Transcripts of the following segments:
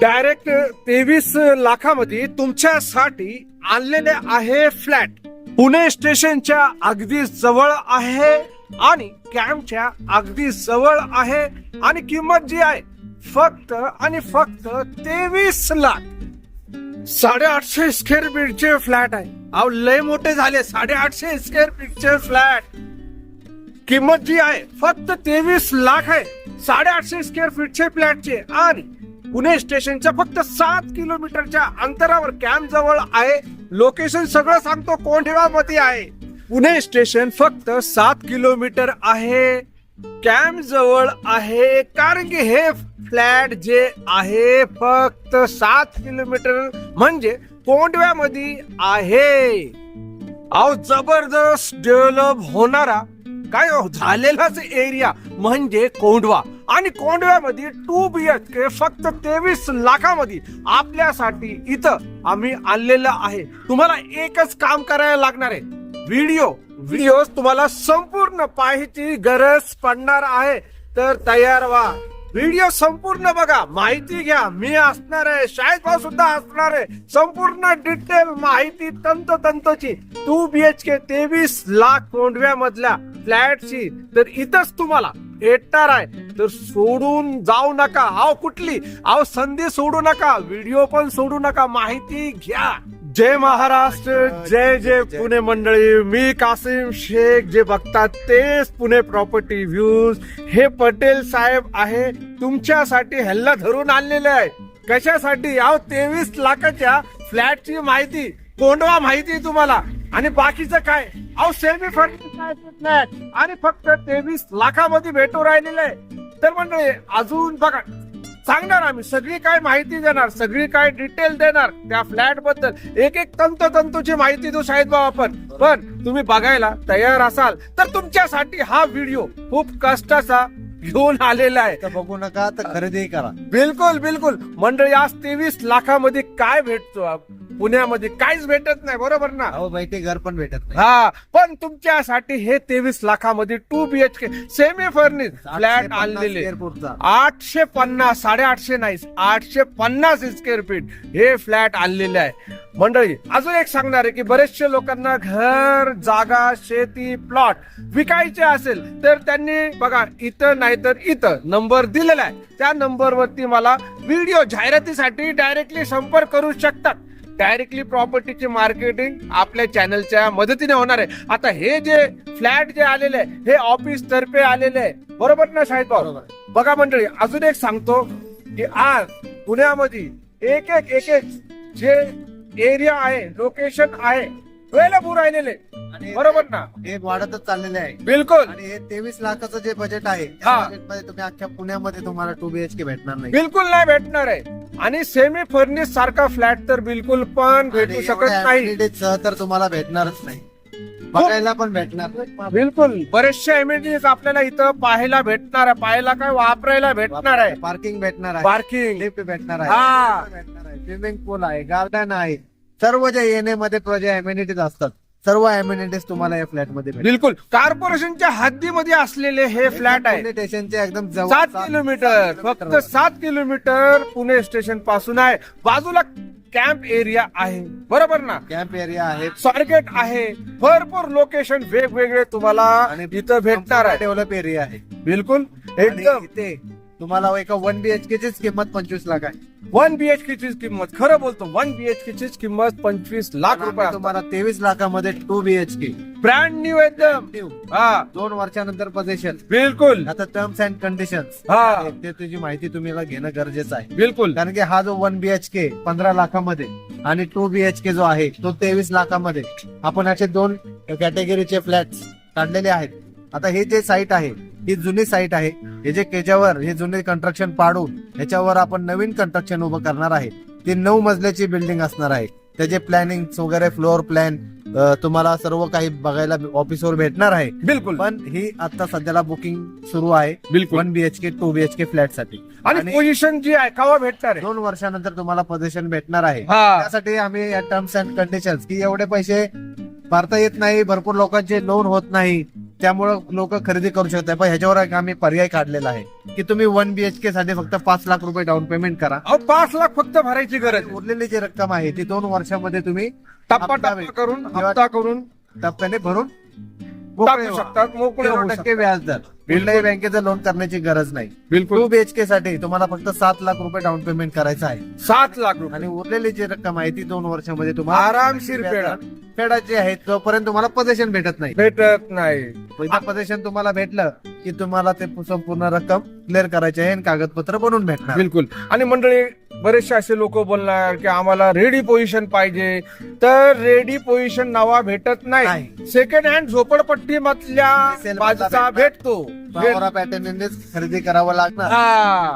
Direct तेवीस लाखामध्ये तुमच्यासाठी आणलेले आहे फ्लॅट. पुणे स्टेशनच्या अगदी जवळ आहे आणि कॅम्पच्या अगदी जवळ आहे आणि किंमत जी आहे फक्त आणि फक्त तेवीस लाख. साडेआठशे स्क्वेअर फीटचे फ्लॅट आहे. अहो लय मोठे झाले साडेआठशे स्क्वेअर फीटचे फ्लॅट. किंमत जी आहे फक्त तेवीस लाख आहे. साडेआठशे स्क्वेअर फीटचे फ्लॅटचे आणि पुणे स्टेशनच्या फक्त सात किलोमीटरच्या अंतरावर कॅम्प जवळ आहे. लोकेशन सगळं सांगतो कोंढेवामध्ये आहे. पुणे स्टेशन फक्त सात किलोमीटर आहे. कॅम्प जवळ आहे कारण की हे फ्लॅट जे आहे फक्त सात किलोमीटर म्हणजे कोंडव्यामध्ये आहे. अहो जबरदस्त डेव्हलप होणारा काय हो, झालेलाच एरिया म्हणजे कोंडवा आणि कोंडव्यामध्ये टू बी एच के फक्त तेवीस लाखामध्ये आपल्यासाठी इथं आम्ही आणलेलं आहे. तुम्हाला एकच काम करायला लागणार आहे. व्हिडिओ व्हिडिओ तुम्हाला संपूर्ण पाहायची गरज पडणार आहे. तर तयार व्हा. व्हिडिओ संपूर्ण बघा. माहिती घ्या. मी असणार आहे. शाळेत भाऊ सुद्धा असणार आहे. संपूर्ण डिटेल माहिती तंतोतंतची. टू बी एच के तेवीस लाख कोंडव्या मधल्या फ्लॅटची तर इथंच तुम्हाला भेटणार आहे. तर सोडून जाऊ नका. अहो कुठली? अहो संधी सोडू नका. व्हिडिओ पण सोडू नका. माहिती घ्या. जय महाराष्ट्र. जय जय पुणे मंडळी. मी कासिम शेख. जे बघतात तेच पुणे प्रॉपर्टी व्ह्यूज हे पटेल साहेब आहे. तुमच्यासाठी हल्ला धरून आणलेले आहे. कशासाठी? अहो तेवीस लाखाच्या फ्लॅटची माहिती. कोंडवा माहिती तुम्हाला. आणि बाकीचं काय? अहो सेमी फ्लॅट आणि फक्त तेवीस लाखामध्ये भेटू राहिलेलं आहे. तर मंडळी अजून बघा सांगणार आम्ही सगळी काय माहिती देणार सगळी काय डिटेल देणार त्या फ्लॅटबद्दल. एक एक तंत तंतूची माहिती देऊ शाहिद भाऊ आपण. पण तुम्ही बघायला तयार असाल तर तुमच्यासाठी हा व्हिडिओ खूप कष्टाचा घेऊन आलेला आहे. तर बघू नका तर खरेदी करा. बिलकुल बिलकुल. मंडळी आज तेवीस लाखामध्ये काय भेटतो पुण्यामध्ये काहीच भेटत नाही बरोबर ना? अहो बैठे घर पण भेटत नाही. हा पण तुमच्यासाठी हे तेवीस लाखामध्ये two B H K semi furnish flat आणलेले. एअरपोर्टचा आठशे पन्नास साडेआठशे नाही आठशे पन्नास स्क्वेअर फीट हे फ्लॅट आणलेले आहे. मंडळी अजून एक सांगणार आहे की बरेचशे लोकांना घर जागा शेती प्लॉट विकायचे असेल तर त्यांनी बघा इथं नाही तर इथं नंबर दिलेला आहे. त्या नंबरवरती मला व्हिडिओ जाहिरातीसाठी डायरेक्टली संपर्क करू शकतात. डायरेक्टली प्रॉपर्टीची मार्केटिंग आपल्या चॅनलच्या मदतीने होणार आहे. आता हे जे फ्लॅट जे आलेले आहे हे ऑफिस तर्फे आलेले आहे. बरोबर ना शाहिद भाऊ? बरोबर. बघा मंडळी अजून एक सांगतो की आज पुण्यामध्ये एक एक एक एक जे एरिया आहे लोकेशन आहे वेळेला राहिलेले. आणि बरोबर ना? हे वाढतच चाललेले आहे. बिलकुल. आणि हे तेवीस लाखाचं जे बजेट आहे त्या हा. budget मध्ये तुम्ही अख्ख्या पुण्यामध्ये तुम्हाला टू बीएचके भेटणार नाही. बिलकुल नाही भेटणार आहे. आणि सेमी फर्निश सारखा फ्लॅट तर बिलकुल पण भेटू शकत नाही. तर तुम्हाला भेटणारच नाही. बघायला पण भेटणार नाही. बिलकुल. बरेचसे एम्युनिटीज आपल्याला इथं पाहायला भेटणार आहे. पाहायला काय वापरायला भेटणार आहे. पार्किंग भेटणार आहे. पार्किंग लिफ्ट भेटणार हा. आहे. भेटणार आहे स्विमिंग पूल आहे गार्डन आहे. सर्व जे येण्यामध्ये जे अम्युनिटीज असतात सर्व अम्युनिटीज तुम्हाला या फ्लॅटमध्ये. बिलकुल. कॉर्पोरेशनच्या हद्दीमध्ये असलेले हे फ्लॅट आहे. पुणे स्टेशनचे एकदम जवळ सात किलोमीटर फक्त सात किलोमीटर पुणे स्टेशनपासून आहे. बाजूला कॅम्प एरिया आहे. बरोबर ना? कॅम्प एरिया आहे. स्वारगेट आहे. भरपूर लोकेशन वेगवेगळे तुम्हाला आणि इथं भेटणार आहे. डेव्हलप एरिया आहे. बिलकुल. एकदम. तुम्हाला एका वन बीएचके चीच किंमत पंचवीस लाख आहे. वन बीएचके ची किंमत. खरं बोलतो वन बीएचके ची किंमत पंचवीस लाख रुपये तुम्हाला तेवीस लाखामध्ये टू बीएचके ब्रँड न्यू एकदम हा. दोन वर्षानंतर पोझिशन बिलकुल. आता टर्म्स अँड कंडिशन हा. ते तुझी माहिती तुम्हाला घेणं गरजेचं आहे. बिलकुल. कारण की हा जो वन बीएचके पंधरा लाखामध्ये आणि टू बीएचके जो आहे तो तेवीस लाखामध्ये. आपण असे दोन कॅटेगरीचे फ्लॅट काढलेले आहेत. आता हे जे साईट आहे ही जुनी साईट आहे हे जे त्याच्यावर हे जुने कंस्ट्रक्शन पाडून ह्याच्यावर आपण नवीन कंस्ट्रक्शन उभं करणार आहे ती नऊ मजल्याची बिल्डिंग असणार आहे. त्याचे प्लॅनिंग वगैरे फ्लोअर प्लॅन तुम्हाला सर्व काही बघायला ऑफिसवर भेटणार आहे. बिलकुल. पण ही आता सध्याला बुकिंग सुरू आहे बिलकुल. वन बीएचके टू बीएचके फ्लॅटसाठी. आणि पोझिशन जी आहे कावा भेटणार आहे. दोन वर्षानंतर तुम्हाला पोझिशन भेटणार आहे. त्यासाठी आम्ही टर्म्स अँड कंडिशन्स की एवढे पैसे भरता येत नाही भरपूर लोकांचे लोन होत नाही. त्यामुळं लोक खरेदी करू शकतात. पण ह्याच्यावर एक आम्ही पर्याय काढलेला आहे की तुम्ही वन बीएचके साठी फक्त पाच लाख रुपये डाऊन पेमेंट करा. अहो पाच लाख फक्त भरायची गरज. उरलेली जी रक्कम आहे ती दोन वर्षामध्ये तुम्ही टप्पा टप्पा करून हप्ता करून. टप्प्याने भरून टाकू. शकतात मोकळे होऊ टक्के व्याज दर कुठल्याही बँकेचं लोन करण्याची गरज नाही. बिलकुल. टू बीएचके साठी तुम्हाला फक्त सात लाख रुपये डाऊन पेमेंट करायचं आहे. सात लाख रुपये. आणि उरलेली जी रक्कम आहे ती दोन वर्षामध्ये तुम्हाला आरामशीर फेडा फेडाची आहे. तोपर्यंत तुम्हाला पोझिशन भेटत नाही. भेटत नाही. पोझिशन तुम्हाला भेटलं की तुम्हाला ते संपूर्ण रक्कम क्लिअर करायची आहे आणि कागदपत्र बनवून भेटणार. बिलकुल. आणि मंडळी बरेचसे असे लोक बोलणार की आम्हाला रेडी पोझिशन पाहिजे. तर रेडी पोझिशन नावा भेटत नाही. सेकंड हँड झोपडपट्टी मधल्या बाजूचा भेटतो. पॅटर्ननेच खरेदी करावं लागणार.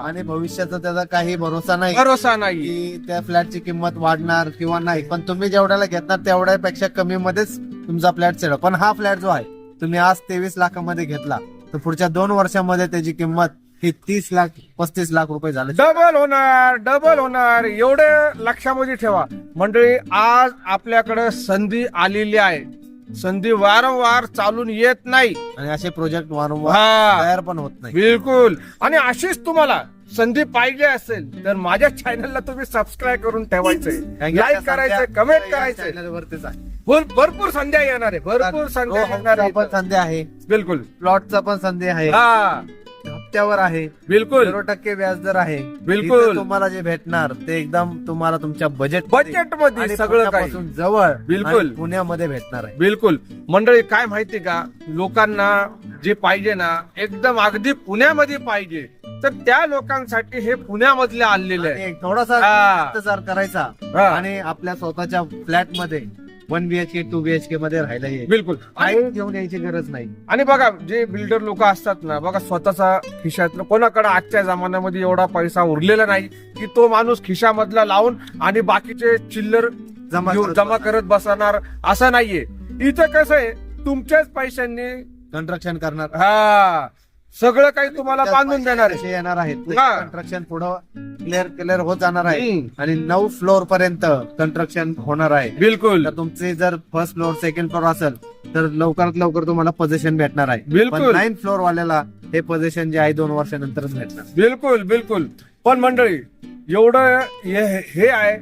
आणि भविष्याचा त्याचा काही भरोसा नाही भरोसा नाही. त्या फ्लॅटची किंमत वाढणार किंवा नाही. पण तुम्ही जेवढ्याला घेतणार तेवढ्यापेक्षा कमी मध्येच तुमचा फ्लॅट सेल पण हा फ्लॅट जो आहे तुम्ही आज तेवीस लाखामध्ये घेतला तर पुढच्या दोन वर्षामध्ये त्याची किंमत ही तीस लाख पस्तीस लाख रुपये झाले. डबल होणार डबल होणार. एवढे लक्षामध्ये ठेवा. मंडळी आज आपल्याकडे संधी आलेली आहे. संधी वारंवार चालून येत नाही. आणि असे प्रोजेक्ट वारंवार हा. तयार पण होत नाही. बिलकुल. आणि अशीच तुम्हाला संधी पाहिजे असेल तर माझ्या चॅनलला तुम्ही सबस्क्राईब करून ठेवायचंय. लाईक करायचं सध्या कमेंट channel वरतीच आहे. भर- भरपूर संध्या येणार आहे भरपूर संध्या चा आहे. पण इथं. संधी आहे. बिलकुल. प्लॉटचा पण संधी आहे. हा. हप्त्यावर आहे. बिलकुल. झिरो टक्के व्याज दर आहे. बिलकुल. इथं तुम्हाला जे भेटणार ते एकदम तुम्हाला तुमच्या बजेट बजेटमध्ये सगळं काही. जवळ बिलकुल. आणि पुण्यामध्ये भेटणार आहे. बिलकुल. मंडळी काय माहिती का? लोकांना जे पाहिजे ना एकदम अगदी पुण्यामध्ये पाहिजे. तर त्या लोकांसाठी हे पुण्यामधले आणलेले आहे. थोडासा हा. करायचा हा. आणि आपल्या स्वतःच्या फ्लॅटमध्ये वन बीएचके टू बीएचके मध्ये राहायला येईल बिलकुल आणि काही घेऊन यायची गरज नाही. आणि बघा जे बिल्डर लोक असतात ना बघा स्वतःचा खिशातलं कोणाकडे आजच्या जमान्यामध्ये एवढा पैसा उरलेला नाही की तो माणूस खिशामधला लावून आणि बाकीचे चिल्लर जमा घेऊन करत जमा करत बसणार असं नाहीये. इथं कसं आहे तुमच्याच पैशांनी कंस्ट्रक्शन करणार. हा. सगळं काही तुम्हाला बांधून देणार आहे. येणार आहेत? हा. कंस्ट्रक्शन पुढं क्लिअर क्लिअर होत जाणार आहे. हम्म. आणि नऊ फ्लोअर पर्यंत कंस्ट्रक्शन होणार आहे. बिलकुल. तर तुमचे जर फर्स्ट फ्लोअर सेकंड फ्लोअर असेल तर लवकरात लवकर तुम्हाला पोझिशन भेटणार आहे. बिलकुल. नाईन फ्लोअर वाल्याला हे पोझिशन जे आहे दोन वर्षानंतरच भेटणार. बिलकुल बिलकुल. पण मंडळी एवढं हे हे आहे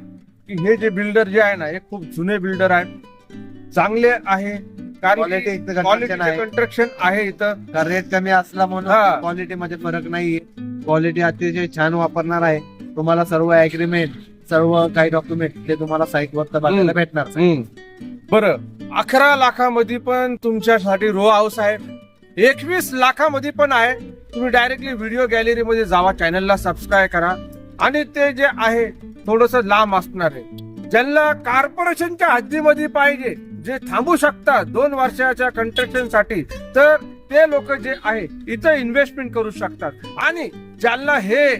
की हे जे बिल्डर जे आहे ना हे खूप जुने बिल्डर आहेत. चांगले आहे. इथं construction आहे. कंस्ट्रक्शन आहे इथं. का रेट कमी असला हा. म्हणून क्वालिटी मध्ये फरक नाहीये. क्वालिटी अतिशय छान वापरणार आहे. तुम्हाला सर्व अग्रीमेंट सर्व काही डॉक्युमेंट ते तुम्हाला साईट वर बघायला हम्म. भेटणार बरं अकरा लाखामध्ये पण तुमच्यासाठी रो हाऊस आहे. एकवीस लाखामध्ये पण आहे. तुम्ही डायरेक्टली व्हिडिओ गॅलरीमध्ये जावा चॅनलला सबस्क्राईब करा. आणि ते जे आहे थोडस लांब असणार आहे. ज्यांना कॉर्पोरेशनच्या हद्दीमध्ये पाहिजे जे थांबू शकतात दोन वर्षाच्या कंस्ट्रक्शनसाठी तर ते लोक जे आहे इथं इन्व्हेस्टमेंट करू शकतात. आणि ज्यांना हे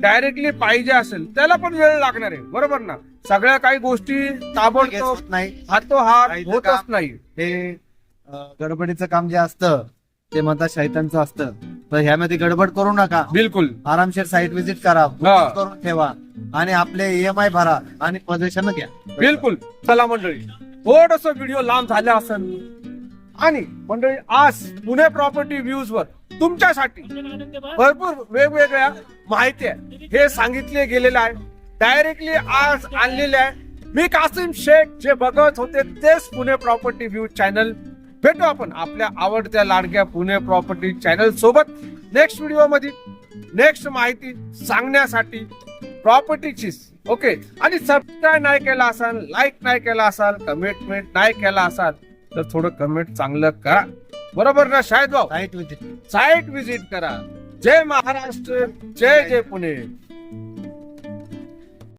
डायरेक्टली पाहिजे असेल त्याला पण वेळ लागणार आहे. बरोबर ना? सगळ्या काही गोष्टी ताबडतोब नाही. हातोहात होतच नाही. हे गडबडीचं काम जे असतं ते म्हणतात शैतानचं असतं. तर ह्यामध्ये गडबड करू नका. बिलकुल. आरामशीर साईट व्हिजिट करा. booking करून ठेवा. आणि आपले ईएमआय भरा. आणि पोझिशन घ्या. बिलकुल. चला मंडळी. थोडस व्हिडिओ लांब झाला असेल. आणि मंडळी आज पुणे प्रॉपर्टी व्ह्यूज वर तुमच्यासाठी भरपूर वेगवेगळ्या माहिती आहे. हे सांगितले गेलेलं आहे. डायरेक्टली आज आणलेले आहे. मी कासिम शेख जे बघत होते तेच पुणे प्रॉपर्टी व्ह्यू चॅनल भेटू आपण आपल्या आवडत्या लाडक्या पुणे प्रॉपर्टी चॅनल सोबत. नेक्स्ट व्हिडिओमध्ये नेक्स्ट माहिती सांगण्यासाठी प्रॉपर्टीचीच ओके आणि सबस्क्राईब नाही केला असाल लाईक नाही केला असाल कमेंटमेंट नाही केला असाल तर थोडं कमेंट चांगलं करा. बरोबर ना शाहिद भाऊ? साईट व्हिजिट साईट विजिट करा. जय महाराष्ट्र जय जय पुणे.